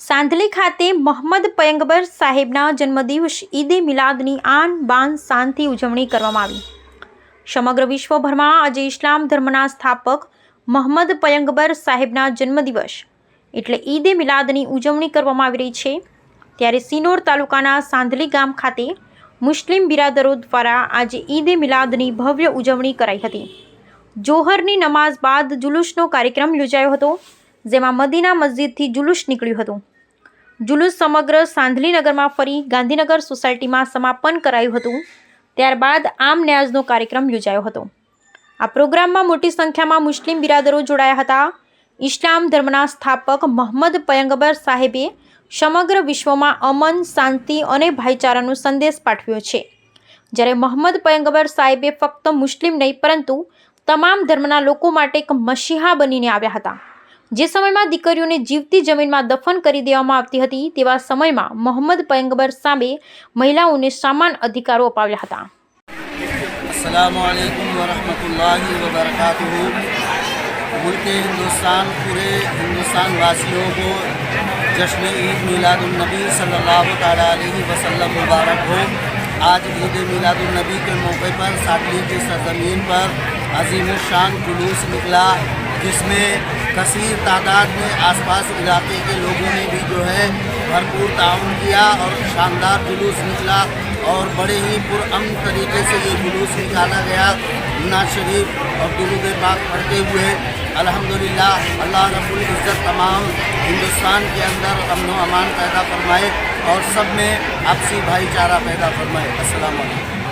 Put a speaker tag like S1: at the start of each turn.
S1: સાંધલી ખાતે મોહમ્મદ પયંગબર સાહેબના જન્મદિવસ ઈદે મિલાદની આન બાન શાનથી ઉજવણી કરવામાં આવી. સમગ્ર વિશ્વભરમાં આજે ઇસ્લામ ધર્મના સ્થાપક મોહમ્મદ પયંગબર સાહેબના જન્મદિવસ એટલે ઈદે મિલાદની ઉજવણી કરવામાં આવી રહી છે. ત્યારે સિનોર તાલુકાના સાંધલી ગામ ખાતે મુસ્લિમ બિરાદરો દ્વારા આજે ઈદે મિલાદની ભવ્ય ઉજવણી કરાઈ હતી. જોહરની નમાઝ બાદ જુલુસનો કાર્યક્રમ યોજાયો હતો, જેમાં મદીના મસ્જિદથી જુલુસ નીકળ્યું હતું. જુલુસ સમગ્ર સાંધલીનગરમાં ફરી ગાંધીનગર સોસાયટીમાં સમાપન કરાયું હતું, ત્યારબાદ આમ ન્યાઝનો કાર્યક્રમ યોજાયો હતો. આ પ્રોગ્રામમાં મોટી સંખ્યામાં મુસ્લિમ બિરાદરો જોડાયા હતા. ઇસ્લામ ધર્મના સ્થાપક મોહમ્મદ પયંગબર સાહેબે સમગ્ર વિશ્વમાં અમન, શાંતિ અને ભાઈચારાનો સંદેશ પાઠવ્યો છે. જ્યારે મોહમ્મદ પયંગબર સાહેબે ફક્ત મુસ્લિમ નહીં, પરંતુ તમામ ધર્મના લોકો માટે એક મસીહા બનીને આવ્યા હતા. જે સમયમાં દીકરીઓને જીવતી જમીનમાં દફન કરી દેવામાં આવતી હતી, તેવા સમયમાં મોહમ્મદ પયંગબર સામે મહિલાઓને સમાન અધિકારો અપાવ્યા હતા.
S2: मुल्क हिंदुस्तान, पूरे हिंदुस्तान वासियों को जश्न ईद मिलादुलनबी सल्लल्लाहु अलैहि वसल्लम मुबारक हो। आज ईद मिलादुलनबी के मौके पर साटली की सरजमीन पर अजीम शान जुलूस निकला, जिसमें कसीर तादाद में आसपास इलाके के लोगों ने भी जो है भरपूर ताउन किया और शानदार जुलूस निकला और बड़े ही पुरअमन तरीके से ये जुलूस निकाला गया। नवाज़ शरीफ और दुरुद पाक पढ़ते हुए, अल्हम्दुलिल्लाह, अल्लाह रब्बुल इज़्ज़त तमाम हिंदुस्तान के अंदर अमन अमान पैदा फरमाए और सब में आपसी भाईचारा पैदा फरमाए। वालेकुम